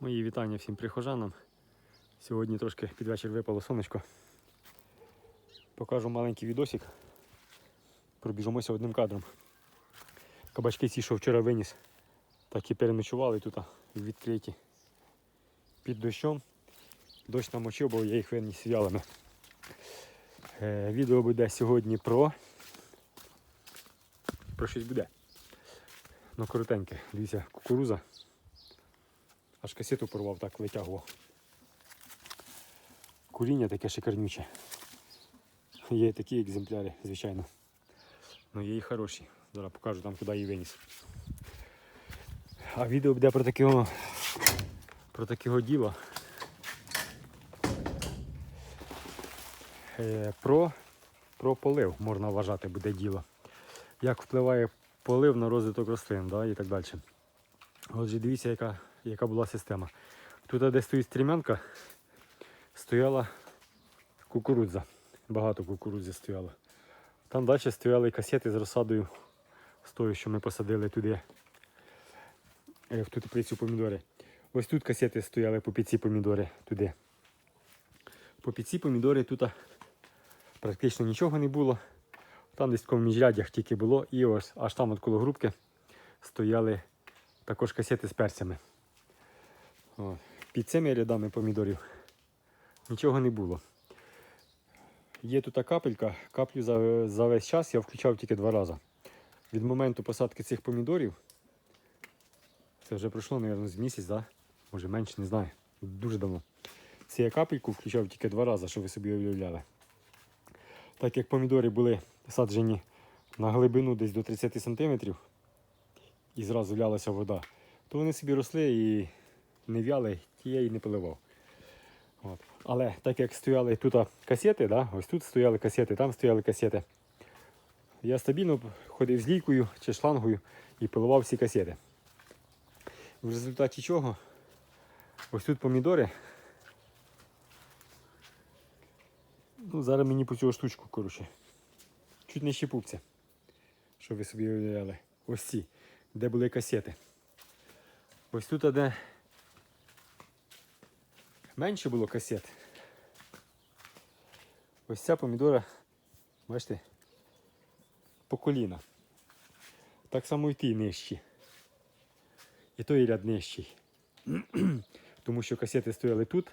Мої вітання всім прихожанам. Сьогодні трошки під вечір випало сонечко. Покажу маленький відосик. Пробіжимося одним кадром. Кабачки ці, що вчора виніс, так і переночували тут відкриті. Під дощом. Дощ намочив, бо я їх виніс вялими. Е, відео буде сьогодні про. Про щось буде. Ну коротеньке. Дивіться, кукуруза. Аж касету порвав, так витягував. Куріння таке шикарнюче. Є такі екземпляри, звичайно. Ну є і хороші. Зараз покажу там, куди її виніс. А відео буде про такого, про такого діла. Е, про, про полив можна вважати буде діло. Як впливає полив на розвиток рослин да, і так далі. Отже, дивіться, яка, яка була система. Тут, де стоїть стрімянка, стояла кукурудза. Багато кукурудзи стояло. Там далі стояли касети з розсадою з тою, що ми посадили туди, е, в ту теплицю помідори. Ось тут касети стояли по під ці помідори туди. По під ці помідори тут практично нічого не було. Там десь в міжрядях тільки було. І ось аж там от коло грубки стояли також касети з перцями. Під цими рядами помідорів нічого не було. Є тут капелька, каплю за, за весь час я включав тільки два рази. Від моменту посадки цих помідорів, це вже пройшло, мабуть, з місяць, да? може менше, не знаю. Дуже давно. Це я капельку включав тільки два рази, щоб ви собі уявляли. Так як помідори були саджені на глибину десь до 30 см і зразу лялася вода, то вони собі росли і не в'яли, ті я і не поливав. От. Але так як стояли тут касети, да? ось тут стояли касети, там стояли касети. Я стабільно ходив з лійкою чи шлангою і поливав всі касети. В результаті чого? Ось тут помідори. Ну, зараз мені по цю штучку, коротше. Чуть не щепупця. Щоб ви собі уявляли. Ось ці, де були касети. Ось тут, де менше було касет. Ось ця помідора, бачите, по коліна. Так само і ті нижчі. І той ряд нижчий. Тому що касети стояли тут.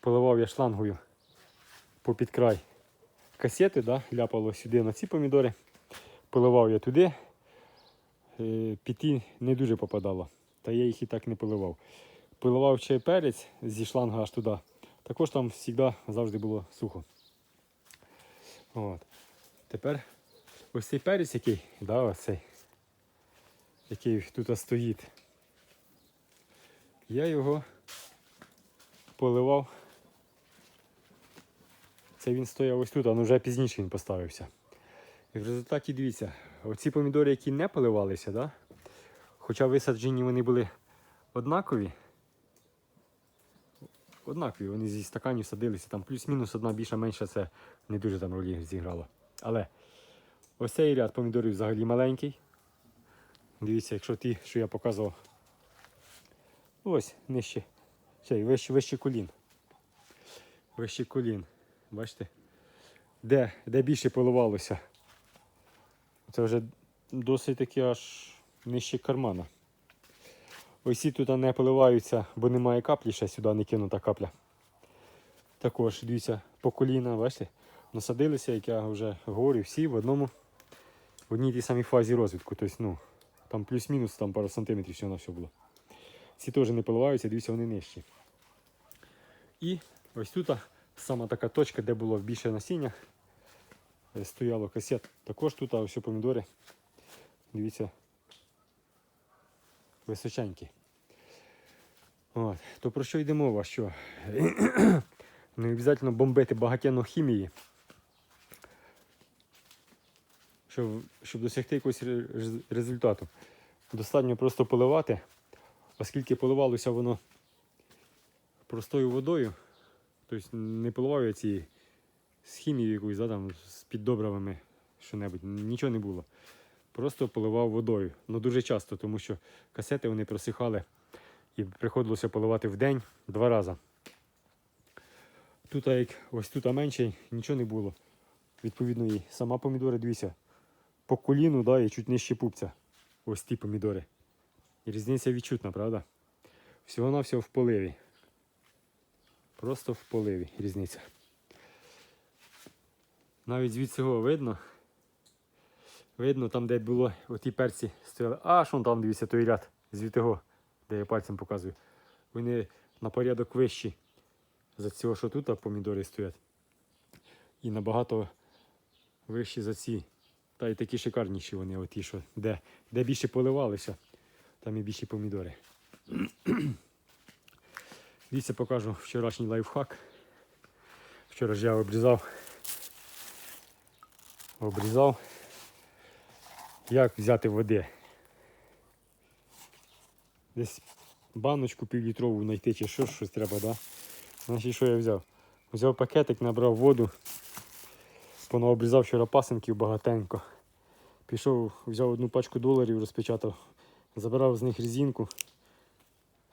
Поливав я шлангою попід край касети, да, ляпало сюди на ці помідори. Поливав я туди. Е, Піти не дуже попадало. Та я їх і так не поливав. Поливав ще перець зі шланга аж туди. Також там завжди завжди було сухо. От. Тепер ось цей перець, який, да, ось цей, який тут стоїть. Я його поливав. Це він стояв ось тут, а ну вже пізніше він поставився. І в результаті дивіться, оці помідори, які не поливалися, да? хоча висаджені вони були однакові. Однакові, вони зі стаканів садилися, там плюс-мінус одна більша менша, це не дуже там ролі зіграло. Але ось цей ряд помідорів взагалі маленький. Дивіться, якщо ті, що я показував, ось нижче, цей, вище, вище колін. Вище колін. Бачите? Де, де більше поливалося. Це вже досить таки аж нижче кармана. Ось ці тут не поливаються, бо немає каплі, ще сюди не кинута капля. Також, дивіться, по коліна, бачите, насадилися, як я вже говорю, всі в одному, в одній тій самій фазі розвитку. Тобто, ну, там плюс-мінус там пару сантиметрів всього на все було. Ці теж не поливаються, дивіться, вони нижчі. І ось тут сама така точка, де було більше насіння. е, Стояло касет. Також тут ось помідори. Дивіться. Височенькі. От. То про що йде мова? Що? Не обов'язково бомбити багатяно хімії. Щоб, щоб досягти якогось результату. Достатньо просто поливати, оскільки поливалося воно простою водою. Тобто не поливав я ці з хімією якоюсь, да, там, з піддобривами, що-небудь. Нічого не було. Просто поливав водою. Ну дуже часто, тому що касети вони просихали І приходилося поливати в день два рази. Тут, як ось тут менше, нічого не було. Відповідно, і сама помідори, дивіться, по коліну, да, і чуть нижче пупця. Ось ті помідори. І різниця відчутна, правда? Всього-навсього в поливі. Просто в поливі різниця. Навіть звідси цього видно. Видно, там, де було оті перці стояли. А, що там, дивіться, той ряд звідти де я пальцем показую. Вони на порядок вищі за цього, що тут помідори стоять. І набагато вищі за ці. Та й такі шикарніші вони, оті, що де, де більше поливалися, там і більші помідори. Дивіться, покажу вчорашній лайфхак. Вчора ж я обрізав. Обрізав. Як взяти води? Десь баночку півлітрову знайти чи що, щось треба, да? Значить, що я взяв? Взяв пакетик, набрав воду, понаобрізав вчора пасенків багатенько. Пішов, взяв одну пачку доларів, розпечатав, забрав з них резинку,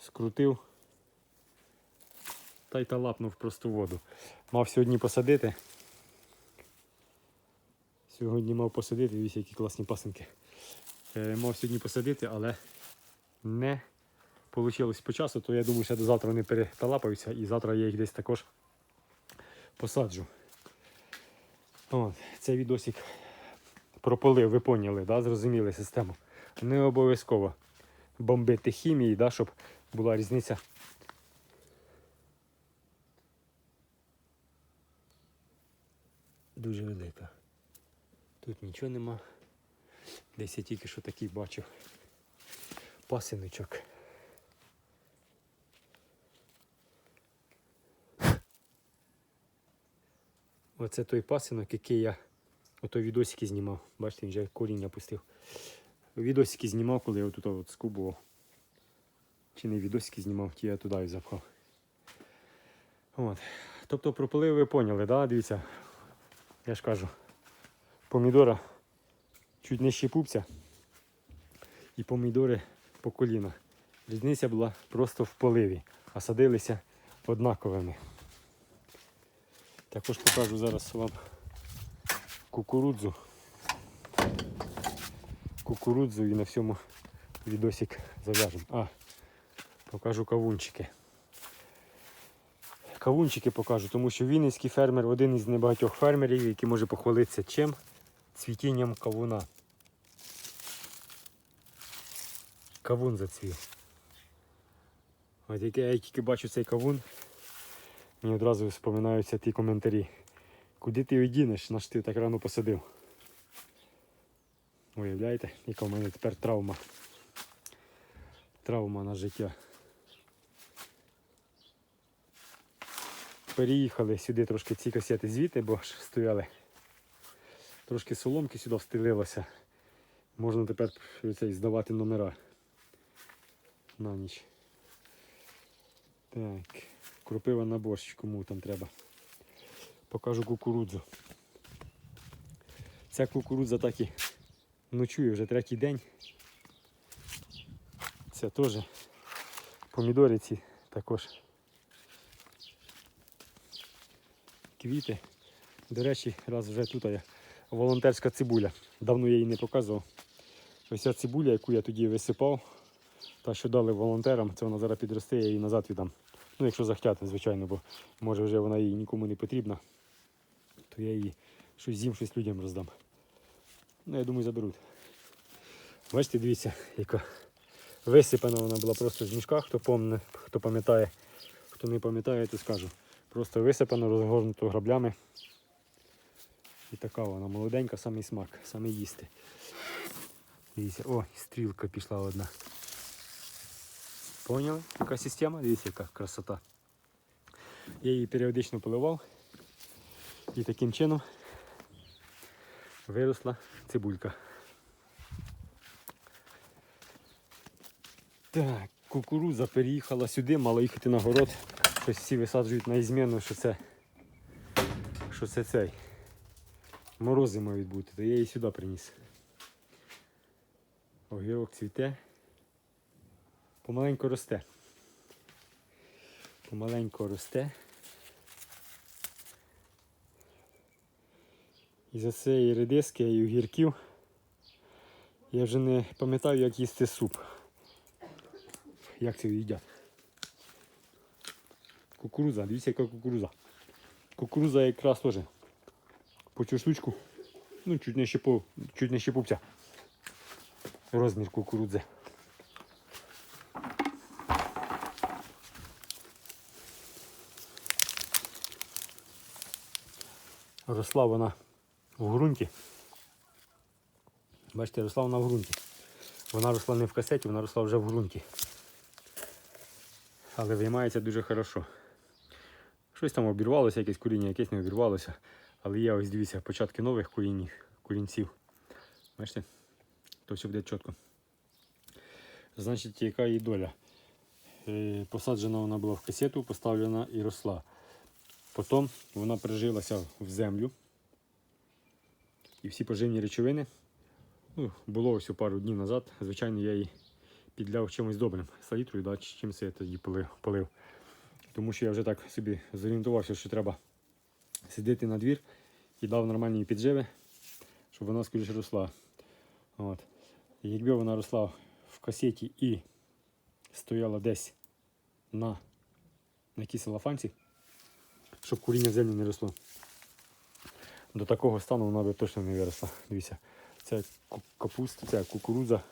скрутив та й та лапнув просто воду. Мав сьогодні посадити. Сьогодні мав посадити, дивіться, які класні пасенки. Е, мав сьогодні посадити, але не вийшло по часу, то я думаю, що до завтра вони переталапаються і завтра я їх десь також посаджу. От, цей відосик про полив, ви поняли, да? зрозуміли систему. Не обов'язково бомбити хімії, да? щоб була різниця. Дуже велика. Тут нічого нема. Десь я тільки що такий бачив пасиночок. Оце той пасинок, який я ото відосики знімав. Бачите, він вже коріння пустив. Відосики знімав, коли я отут от скубував. Чи не відосики знімав, ті я туди запхав. От. Тобто про ви поняли, да? дивіться. Я ж кажу, помідора чуть нижче пупця і помідори по коліна. Різниця була просто в поливі, а садилися однаковими. Також покажу зараз вам кукурудзу. Кукурудзу і на всьому відосик зав'яжемо. А, покажу кавунчики. Кавунчики покажу, тому що Вінницький фермер один із небагатьох фермерів, який може похвалитися чим? Цвітінням кавуна. Кавун зацвів. От як я тільки бачу цей кавун, мені одразу вспоминаються ті коментарі. Куди ти його наш ти так рано посадив? Уявляєте, яка в мене тепер травма. Травма на життя. Переїхали сюди трошки ці касети звідти, бо ж стояли. Трошки соломки сюди встелилося. Можна тепер цей, здавати номера на ніч. Так, кропива на борщ, кому там треба. Покажу кукурудзу. Ця кукурудза так і ночує вже третій день. Це теж помідори ці також. Квіти. До речі, раз вже тут є волонтерська цибуля. Давно я її не показував. Ось ця цибуля, яку я тоді висипав, та що дали волонтерам, це вона зараз підросте, я її назад віддам. Ну, якщо захотяти, звичайно, бо може вже вона їй нікому не потрібна, то я її щось з'їм, щось людям роздам. Ну, я думаю, заберуть. Бачите, дивіться, яка висипана вона була просто з мішка, хто помне, хто пам'ятає, хто не пам'ятає, то скажу. Просто висипано, розгорнуто граблями. І така вона молоденька, самий смак, саме їсти. Дивіться, о, стрілка пішла одна. Поняли? Яка система? Дивіться, яка красота. Я її періодично поливав. І таким чином виросла цибулька. Так, кукурудза переїхала сюди, мала їхати на город. Щось всі висаджують на ізміну, що це, що це цей. Морози мають бути, то я її сюди приніс. Огірок цвіте. Помаленьку росте. помаленько росте. І за цієї редиски і огірків я вже не пам'ятаю, як їсти суп. Як це їдять. Кукуруза, дивіться, яка кукуруза. Кукуруза якраз теж по цю штучку. Ну, чуть не щепу, чуть не щепупця. Розмір кукурудзи. Росла вона в ґрунті. Бачите, росла вона в ґрунті. Вона росла не в касеті, вона росла вже в ґрунті. Але виймається дуже хорошо. Щось там обірвалося, якесь коріння, якесь не обірвалося. Але є ось дивіться, початки нових корінь, корінців. Бачите? То все буде чітко. Значить, яка її доля? Е, Посаджена вона була в касету, поставлена і росла. Потім вона прижилася в землю. І всі поживні речовини. Ну, було ось пару днів назад. Звичайно, я її підляв чимось добрим. Салітрою, да, чи чим це я тоді полив. Тому що я вже так собі зорієнтувався, що треба сидіти на двір і дав нормальні підживи, щоб вона скоріше росла. От. Якби вона росла в касеті і стояла десь на, на якійсь лафанці, щоб куріння землі не росло. До такого стану вона би точно не виросла. Дивіться, це капуста, це кукурудза.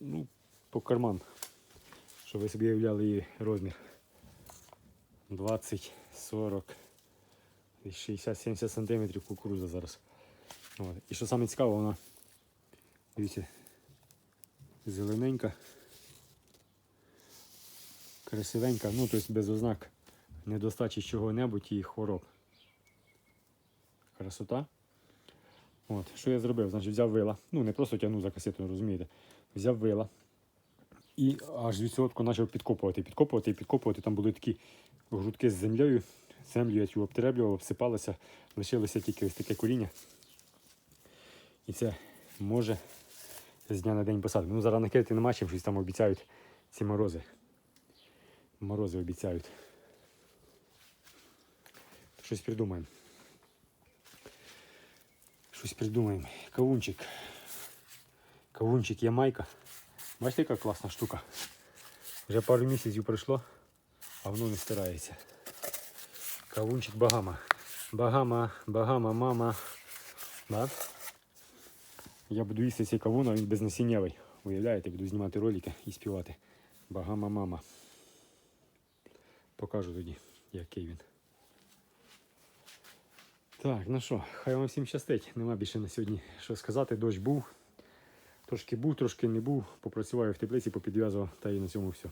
Ну, по карман. Щоб ви собі уявляли її розмір. 20, 40, 60-70 сантиметрів кукурудза зараз. От. І що саме цікаво, вона, дивіться, зелененька, красивенька, ну тобто без ознак недостачі чого-небудь і хвороб. Красота. От, що я зробив? Значить, взяв вила. Ну, не просто тягнув за касетою, розумієте. Взяв вила. І аж відсотку почав підкопувати, підкопувати і підкопувати. Там були такі грудки з землею. Землю я цю обтреблював, обсипалося, лишилося тільки ось таке коріння. І це може з дня на день посадити. Ну, зараз накрити нема чим, щось там обіцяють ці морози. Морози обіцяють. Щось придумаємо. Щось придумаємо. Кавунчик. Кавунчик Ямайка. Бачите, яка класна штука. Вже пару місяців пройшло, а воно не стирається. Кавунчик Багама. Багама, Багама, мама. Да? Я буду їсти цей кавун, а він безнасіннєвий. Уявляєте, буду знімати ролики і співати. Багама мама. Покажу тоді, який він. Так, ну що, хай вам всім щастить. Нема більше на сьогодні що сказати. Дощ був. Трошки був, трошки не був. Попрацював я в теплиці, попідв'язував, та і на цьому все.